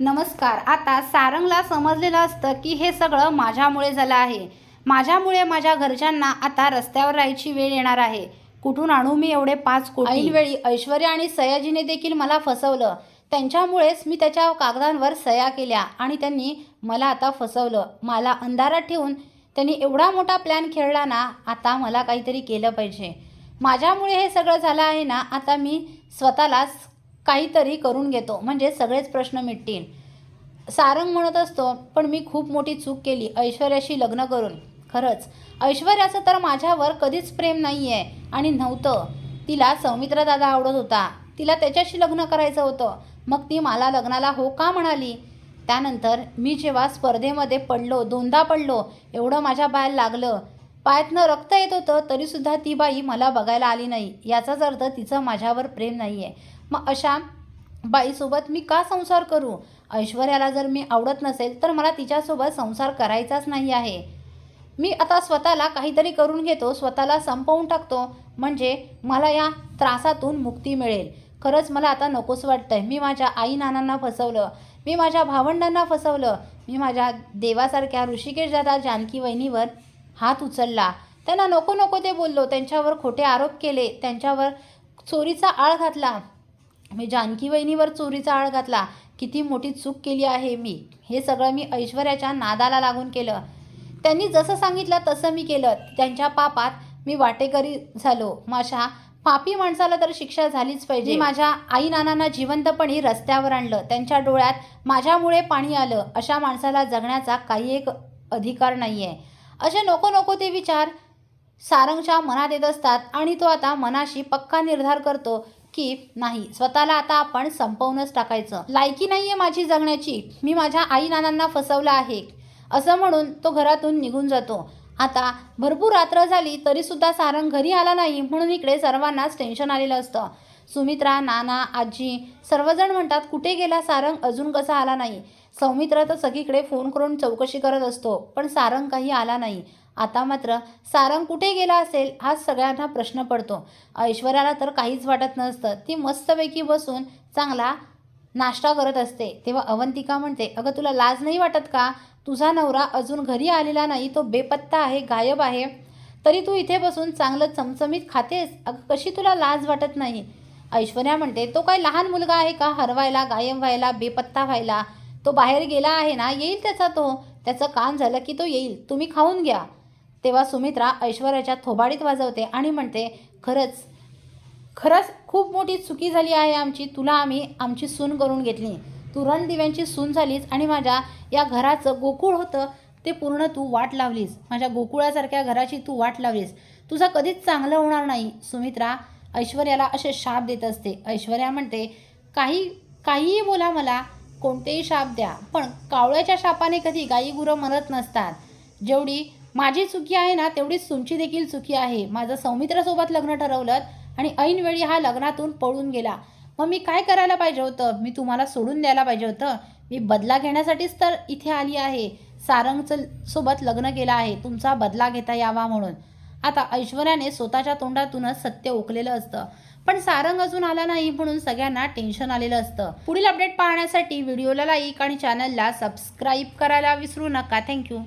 नमस्कार. आता सारंगला समजलेलं असतं की हे सगळं माझ्यामुळे झालं आहे. माझ्यामुळे माझ्या घरच्यांना आता रस्त्यावर राहायची वेळ येणार आहे. कुठून आणू मी एवढे पाच कोटी? ऐनवेळी ऐश्वर्या आणि सयाजीने देखील मला फसवलं. त्यांच्यामुळेच मी त्याच्या कागदांवर सया केल्या आणि त्यांनी मला आता फसवलं. मला अंधारात ठेवून त्यांनी एवढा मोठा प्लॅन खेळला ना आता मला काहीतरी केलं पाहिजे. माझ्यामुळे हे सगळं झालं आहे ना आता मी स्वतःलाच काहीतरी करून घेतो. म्हणजे सगळेच प्रश्न मिटतील. सारंग म्हणत असतो पण मी खूप मोठी चूक केली ऐश्वर्याशी लग्न करून. खरंच ऐश्वर्याचं तर माझ्यावर कधीच प्रेम नाही आहे आणि नव्हतं. तिला सौमित्र दादा आवडत होता. तिला त्याच्याशी लग्न करायचं होतं. मग ती मला लग्नाला हो का म्हणाली? त्यानंतर मी जेव्हा स्पर्धेमध्ये पडलो दोनदा पडलो एवढं माझ्या बाहेर लागलं. पायातनं रक्त येत होतं तरीसुद्धा ती बाई मला बघायला आली नाही. याचाच अर्थ तिचं माझ्यावर प्रेम नाही आहे मग अशा बाईसोबत मी का संसार करू? ऐश्वर्याला जर मी आवडत नसेल तर मला तिच्यासोबत संसार करायचाच नाही आहे. मी आता स्वतःला काहीतरी करून घेतो स्वतःला संपवून टाकतो. म्हणजे मला या त्रासातून मुक्ती मिळेल. खरंच मला आता नकोस वाटतंय. मी माझ्या आई नानांना फसवलं. मी माझ्या भावंडांना फसवलं. मी माझ्या देवासारख्या ऋषिकेश दादा जानकी वहिनीवर हात उचलला. त्यांना नको नको ते बोललो. त्यांच्यावर खोटे आरोप केले. त्यांच्यावर चोरीचा आळ घातला. मी जानकी वहिनीवर चोरीचा आळ घातला. किती मोठी चूक केली आहे मी. हे सगळं मी ऐश्वर्याच्या नादाला लागून केलं. त्यांनी जसं सांगितलं तसं मी केलं. त्यांच्या पापात मी वाटेकरी झालो. माझ्या पापी माणसाला तर शिक्षा झालीच पाहिजे. माझ्या आई नानांना जिवंतपणी रस्त्यावर आणलं. त्यांच्या डोळ्यात माझ्यामुळे पाणी आलं. अशा माणसाला जगण्याचा काही एक अधिकार नाही आहे असे नको नको ते विचार सारंगच्या मनात येत असतात आणि तो आता मनाशी पक्का निर्धार करतो की नाही. स्वतःला आता आपण संपवूनच टाकायचं. लायकी नाही आहे माझी जगण्याची. मी माझ्या आई नानांना फसवलं आहे. असं म्हणून तो घरातून निघून जातो. आता भरपूर रात्र झाली तरीसुद्धा सारंग घरी आला नाही म्हणून इकडे सर्वांनाच टेन्शन आलेलं असतं. सुमित्रा नाना आजी सर्वजण म्हणतात कुठे गेला सारंग? अजून कसा आला नाही? सौमित्र तर सगळीकडे फोन करून चौकशी करत असतो पण सारंग काही आला नाही. आता मात्र सारंग कुठे गेला असेल हा सगळ्यांना प्रश्न पडतो. ऐश्वर्याला तर काहीच वाटत नसतं. ती मस्तपैकी बसून चांगला नाश्ता करत असते. तेव्हा अवंतिका म्हणते अगं तुला लाज नाही वाटत का? तुझा नवरा अजून घरी आलेला नाही. तो बेपत्ता आहे गायब आहे. तरी तू इथे बसून चांगलं चमचमीत खातेस. अगं कशी तुला लाज वाटत नाही? ऐश्वर्या म्हणते तो काय लहान मुलगा आहे का? हरवायला गायब व्हायला बेपत्ता व्हायला. तो बाहेर गेला आहे ना येईल त्याचा तो. त्याचं काम झालं की तो येईल. तुम्ही खाऊन घ्या. तेव्हा सुमित्रा ऐश्वर्याच्या थोबाडीत वाजवते आणि म्हणते खरंच खरंच खूप मोठी चुकी झाली आहे आमची. तुला आम्ही आमची सून करून घेतली. तू रणदिव्यांची सून झालीस आणि माझ्या या घराचं गोकुळ होतं ते पूर्ण तू वाट लावलीस. माझ्या गोकुळासारख्या घराची तू वाट लावलीस. तुझा कधीच चांगलं होणार नाही. सुमित्रा ऐश्वर्याला असे शाप देत असते. ऐश्वर्या म्हणते काही काहीही बोला मला. कोणतेही शाप द्या पण कावळ्याच्या शापाने कधी गाई गुरं मरत नसतात. जेवढी माझी चुकी आहे ना तेवढीच तुमची देखील चुकी आहे. माझं सौमित्रासोबत लग्न ठरवलं आणि ऐनवेळी हा लग्नातून पळून गेला. मग मी काय करायला पाहिजे होतं? मी तुम्हाला सोडून द्यायला पाहिजे होतं? मी बदला घेण्यासाठीच तर इथे आली आहे. सारंगचं सोबत लग्न केलं आहे. तुमचा बदला घेता यावा म्हणून. आता ऐश्वर्याने स्वतःच्या तोंडातूनच सत्य ओकलेलं असतं. पण सारंग अजून आला नाही म्हणून सगळ्यांना टेन्शन आलेलं असतं. पुढील अपडेट पाहण्यासाठी व्हिडिओला लाईक आणि चॅनलला सबस्क्राईब करायला विसरू नका. थँक्यू